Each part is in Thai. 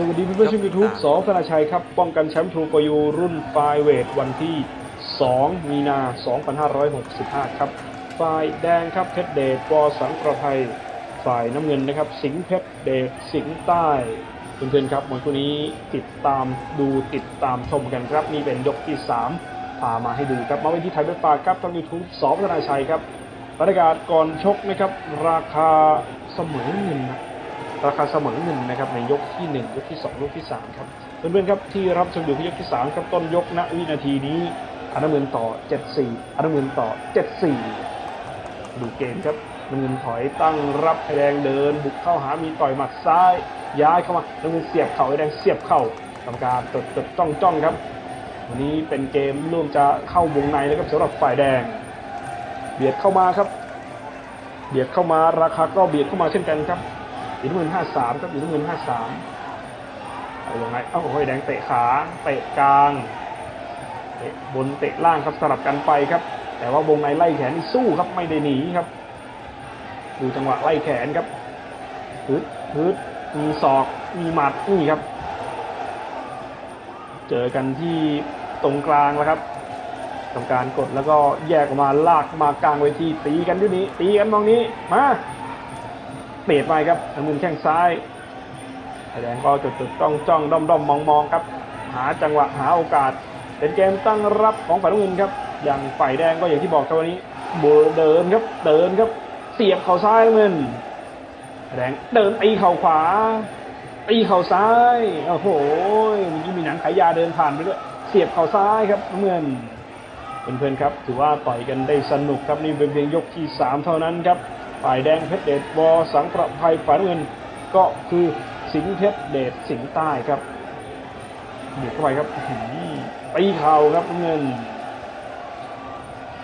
สวัสดีเพื่อนๆช่องยูทูบสองธนาชัยครับ ป้องกันแชมป์ทูโกยูรุ่นไฟเวทวันที่ 2 มีนา 2565 ครับฝ่ายแดงครับเพชรเดชวอสังประภัยฝ่ายน้ำเงินนะครับ สิงห์เพชรเดชสิงห์ใต้เพื่อนๆครับวันคู่นี้ติดตามดูติดตามชมกันครับนี่เป็นยกที่ 3 พามาให้ดูครับ มาไว้ที่ไทยเว็บปากครับทางยูทูบสองธนาชัยครับบรรยากาศก่อนชกนะครับ ราคาเสมอเงินนะ ราคาเสมอเงินนะครับในยกที่ 1 ยกที่ 2 ยกที่ 3 ครับ เพื่อนๆครับที่รับชมอยู่ที่ยกที่ 3 ครับต้นยกณวินาทีนี้อนุมืนต่อ 74อนุมืนต่อ 74 ดูเกมครับน้ำเงินถอยตั้งรับไอแดงเดิน บุกเข้าหามีต่อยหมัดซ้าย ย้ายเข้ามาน้ำเงินเสียบเข่าไอแดงเสียบเข่ากรรมการจดจดจ้องจ้องครับ วันนี้เป็นเกมร่วมจะเข้าวงในแล้วครับสำหรับฝ่ายแดง เบียดเข้ามาครับ เบียดเข้ามาราคาก็เบียดเข้ามาเช่นกันครับ อยู่ที่หมื่นห้าสามครับอยู่ที่หมื่นห้าสามเอายังไงเอ้าโอ้ยแดงเตะขาเตะกลางเตะบนเตะล่างครับสลับกันไปครับ แต่ว่าวงในไล่แขนนี่สู้ครับไม่ได้หนีครับ ดูจังหวะไล่แขนครับฮึดฮึดมีศอกมีหมัดนี่ครับ เจอกันที่ตรงกลางแล้วครับทำการกดแล้วก็แยกออกมาลากมากลางเวทีตีกันที่นี้ ตีกันตรงนี้มา เปลี่ยนไปครับน้ำเงินแข้งซ้ายไอ้แดงก็จุดจุดจ้องจ้องด้อมด้อมมองมองครับ หาจังหวะหาโอกาส เป็นเกมตั้งรับของฝ่ายน้ำเงินครับ อย่างฝ่ายแดงก็อย่างที่บอกครับวันนี้บเดินครับเดินครับ เสียบเข่าซ้ายน้ำเงินแดงเดินตีเข่าขวาตีเข่าซ้ายโอ้โหเมันมีหนังขายยาเดินผ่านไปด้วยเสียบเข่าซ้ายครับน้ำเงินเพื่อนๆครับ ถือว่าต่อยกันได้สนุกครับนี่เป็นเพียงยกที่ 3 เท่านั้นครับ ฝ่ายแดงเพชรเดชวอสังประภัยฝ่ายน้ำเงิน ก็คือสิงเพชรเดชสิงใต้ครับเบียดเข้าไปครับตีเข่าครับเงิน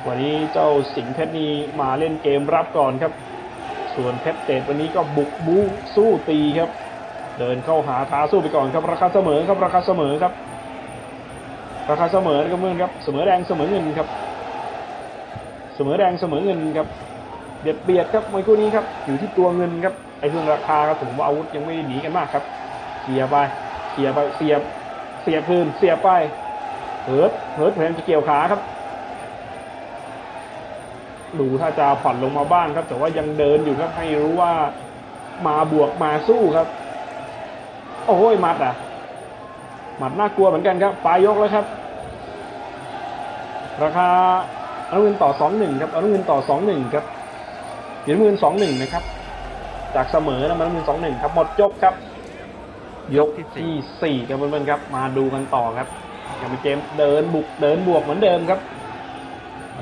วันนี้เจ้าสิงเพชรนี่มาเล่นเกมรับก่อนครับ ส่วนเพชรเดชวันนี้ก็บุกบูสู้ตีครับ เดินเข้าหาท้าสู้ไปก่อนครับราคาเสมอครับราคาเสมอครับ ราคาเสมอครับเพื่อนครับเสมอแดงเสมอเงินครับ เสมอแดงเสมอเงินครับ เบียดเบียดครับมวยคู่นี้ครับอยู่ที่ตัวเงินครับไอ้เรื่องราคาครับผมว่าอาวุธยังไม่ได้หนีกันมากครับเคลียไปเคลียไปเสียบเสียบคืนเสียไปเฮิร์ตเฮิร์ตพยายามจะเกี่ยวขาครับดูถ้าจะผ่อนลงมาบ้างครับ แต่ว่ายังเดินอยู่ครับให้รู้ว่ามาบวกมาสู้ครับ โอ้ยมัดอะหมัดน่ากลัวเหมือนกันครับปลายยกแล้วครับ ราคาอนุเงินต่อสองหนึ่งครับอนุเงินต่อสองหนึ่งครับ เหรียญเงินสองหนึ่งนะครับ จากเสมอนะมันเงินสองหนึ่งครับ หมดยกครับ ยกที่สี่ครับเพื่อนๆครับ มาดูกันต่อครับยังเป็นเกมเดินบุกเดินบวกเหมือนเดิมครับ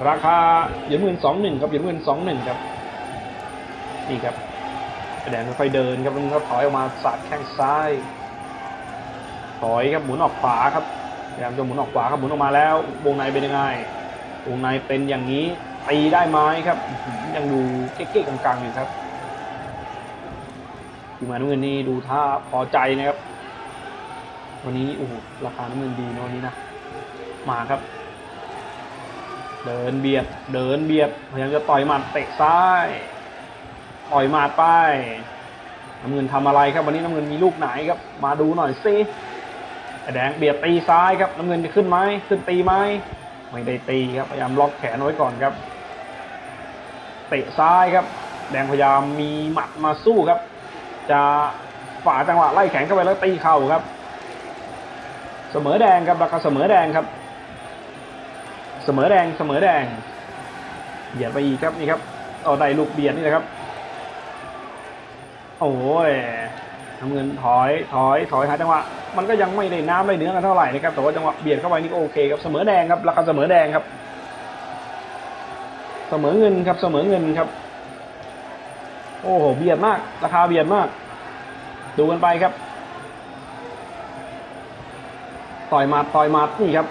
ราคาเหรียญเงินสองหนึ่งครับเหรียญเงินสองหนึ่งครับนี่ครับแดงค่อยๆเดินครับมันก็ถอยออกมาสาดแข้งซ้ายถอยครับหมุนออกขวาครับพยายามจะหมุนออกขวาครับหมุนออกมาแล้ว วงในเป็นยังไงวงในเป็นอย่างนี้ ตีได้ไหมครับ ยังดูเก๊กๆกังๆอยู่ครับทีมงานน้ำเงินนี่ดูท่าพอใจนะครับ วันนี้โอ้โหราคาน้ำเงินดีนะนนี้นะมาครับ เดินเบียดเดินเบียดพยายามจะต่อยหมัดเตะซ้ายต่อยหมัดไปน้ำเงินทำอะไรครับ วันนี้น้ำเงินมีลูกไหนครับ มาดูหน่อยสิแดงเบียดตีซ้ายครับน้ำเงินจะขึ้นไหมขึ้นตีไหมไม่ได้ตีครับพยายามล็อกแขนไว้ก่อนครับ เตะซ้ายครับ แดงพยายามมีหมัดมาสู้ครับ จะฝ่าจังหวะไล่แขนเข้าไปแล้วตีเข่าครับ เสมอแดงครับราคาเสมอแดงครับ เสมอแดงเสมอแดงเบียดไปอีกครับนี่ครับเอาได้ลูกเบียดนี่นะครับ โอ้ยน้ำเงินถอยถอยถอยหาจังหวะมันก็ยังไม่ได้น้ำได้เนื้อกันเท่าไหร่นะครับแต่ว่าจังหวะเบียดเข้าไปนี่ก็โอเคครับเสมอแดงครับราคาเสมอแดงครับ เสมอเงินครับเสมอเงินครับ โอ้โหเบียดมาก ราคาเบียดมาก ดูกันไปครับ ต่อยมาต่อยมานี่ครับ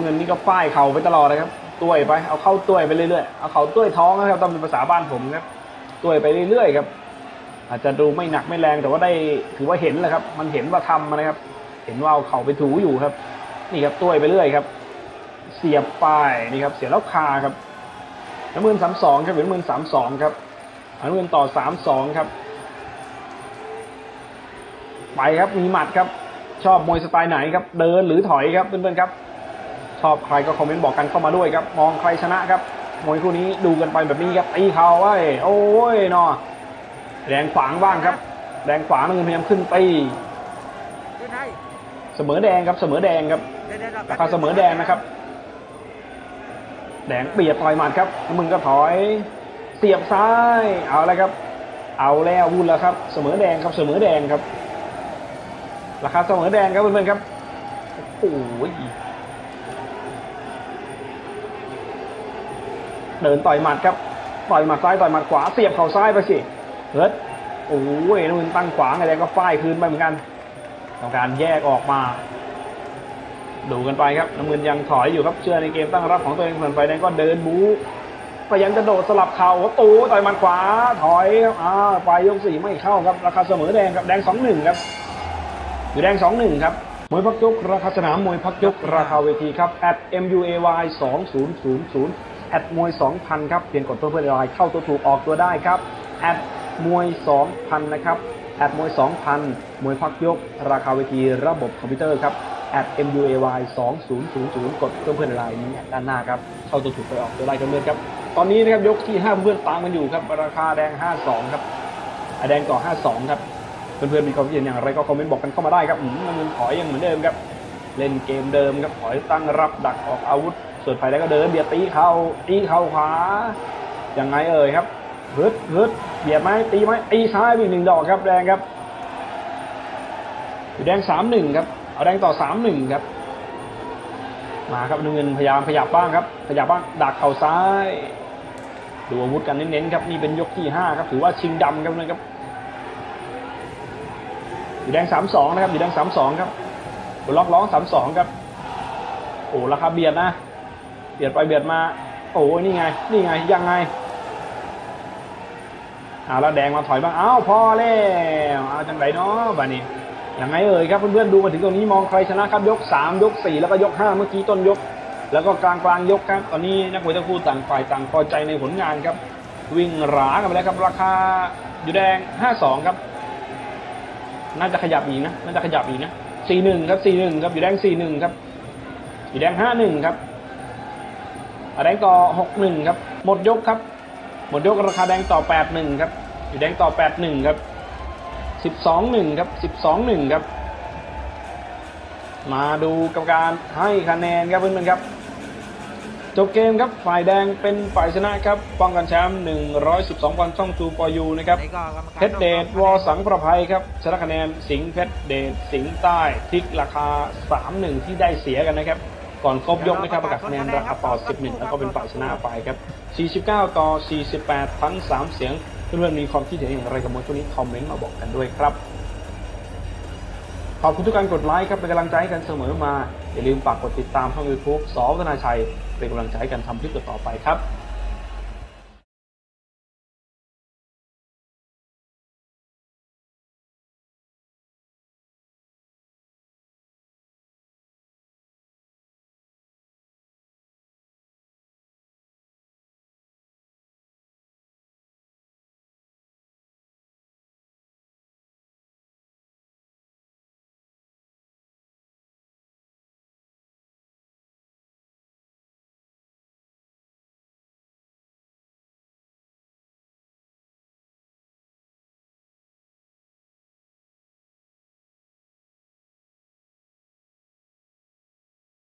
เงินนี่ก็ป้ายเข่าไปตลอดเลยครับต้วยไปเอาเข้าต้วยไปเรื่อยๆเอาเข่าต้วยท้องนะครับต้องเป็นภาษาบ้านผมครับต้วยไปเรื่อยๆครับ อาจจะดูไม่หนักไม่แรงแต่ว่าได้ถือว่าเห็นแหละครับ มันเห็นว่าทำนะครับ เห็นว่าเอาเข่าไปถูอยู่ครับ นี่ครับต้วยไปเรื่อยครับ เสียบป้ายนี่ครับ เสียบแล้วคาครับ น้ำเงินสามสองครับเหรียญน้ำเงินสามสองครับน้ำเงินต่อสามสองครับ ไปครับมีหมัดครับ ชอบมวยสไตล์ไหนครับ เดินหรือถอยครับเพื่อนๆครับ ชอบใครก็คอมเมนต์บอกกันเข้ามาด้วยครับ มองใครชนะครับมวยคู่นี้ดูกันไปแบบนี้ครับตีเข่าไว้โอ้ยเนาะแดงฝางบ้างครับแดงฝางน้ำเงินพยายามขึ้นตีขึ้นให้เสมอแดงครับเสมอแดงครับเดี๋ยวๆราคาเสมอแดงนะครับ แดงเบียดต่อยหมัดครับน้ำมึงก็ถอยเสียบซ้ายเอาแล้วครับ เอาแล้ววุ่นแล้วครับ เสมอแดงครับเสมอแดงครับราคาเสมอแดงครับเพื่อนๆครับโอ้ยเดินต่อยหมัดครับต่อยหมัดซ้ายต่อยหมัดขวาเสียบเข่าซ้ายไปสิเฮ้ยโอ้ยน้ำมึงตั้งขวางไงแดงก็ป้ายคืนไปเหมือนกันต้องการแยกออกมา ดูกันไปครับน้ำเงินยังถอยอยู่ครับเชื่อในเกมตั้งรับของตัวเองส่วนไฟแดงก็เดินบู๊พยายามจะโดดสลับเข่าครับตูต่อยมันขวาถอยครับอ่าปลายยกสี่ไม่เข้าครับราคาเสมอแดงครับแดงสองหนึ่งครับอยู่แดงสองหนึ่งครับมวยพักยกราคาสนามมวยพักยกราคาเวทีครับ at muay 2000 at มวย2,000ครับเพียงกดตัวเพื่อนไลน์เข้าตัวถูกออกตัวได้ครับ at มวย2,000นะครับ at มวย2,000มวยพักยก ราคาเวทีระบบคอมพิวเตอร์ครับ at muay 2000กดเพื่อนเพื่อนไลน์นี้ด้านหน้าครับเข้าตัวถูกไปออกตัวไล่กันเลยครับตอนนี้นะครับยกที่5เพื่อนตามกันอยู่ครับราคาแดง 52 ครับแดงต่อ 52 ครับ เพื่อนๆมีความคิดเห็นอย่างไรก็คอมเมนต์บอกกันเข้ามาได้ครับอืมน้ำเงินถอยยังเหมือนเดิมครับ เล่นเกมเดิมครับถอยตั้งรับดักออกอาวุธส่วนไฟแดงก็เดินเบียดตีเข่าตีเข่าขวายังไงเอ่ยครับฮึดฮึดเบียดไหมตีไหมตีซ้ายอีกหนึ่งดอกครับแดงครับแดงสามหนึ่งครับ เอาแดงต่อสามหนึ่งครับ มาครับน้ำเงินพยายามขยับบ้างครับ ขยับบ้างดักเข่าซ้าย ดูอาวุธกันเน้นๆครับนี่เป็นยกที่ห้าครับถือว่าชิงดำครับนะครับอยู่แดงสามสองนะครับอยู่แดงสามสองครับบล็อกร้องสามสองครับโอ้ราคาเบียดนะเบียดไปเบียดมา โอ้ยนี่ไง นี่ไงยังไงอ่าแล้วแดงมาถอยบ้างอ้าวพอแล้วเอาจังไรเนาะบ้านี้ ยังไงเอ่ยครับเพื่อนๆดูมาถึงตรงนี้มองใครชนะครับยกสามยกสี่แล้วก็ยกห้าเมื่อกี้ต้นยก แล้วก็กลางกลางยกครับ ตอนนี้นักมวยทั้งคู่ต่างฝ่ายต่างพอใจในผลงานครับ วิ่งหรากันไปแล้วครับราคาอยู่แดงห้าสองครับ น่าจะขยับอีกนะน่าจะขยับอีกนะสี่หนึ่งครับสี่หนึ่งครับอยู่แดงสี่หนึ่งครับอยู่แดงห้าหนึ่งครับแดงต่อหกหนึ่งครับ หมดยกครับ หมดยกราคาแดงต่อแปดหนึ่งครับอยู่แดงต่อแปดหนึ่งครับ สิบสองหนึ่งครับสิบสองหนึ่งครับ มาดูกรรมการให้คะแนนครับเพื่อนๆครับจบเกมครับฝ่ายแดงเป็นฝ่ายชนะครับป้องกันแชมป์112วันช่องทูปอยูนะครับไหนก็กรรมการเพชรเดชวอสังประภัยครับชนะคะแนนสิงห์เพชรเดชสิงห์ใต้พลิกราคา 3-1 ที่ได้เสียกันนะครับ ก่อนครบยกนะครับประกาศคะแนนราคาต่อ 11 แล้วก็เป็นฝ่ายชนะไปครับ 49 ต่อ 48 ทั้ง 3 เสียง เพื่อนๆมีความคิดเห็นอย่างไรกับมวยช่วงนี้คอมเมนต์มาบอกกันด้วยครับ ขอบคุณทุกการกดไลค์ครับเป็นกำลังใจให้กันเสมอมา อย่าลืมฝากกดติดตามช่อง YouTube สอวัฒนาชัย เป็นกำลังใจให้กันทำคลิปต่อไปครับ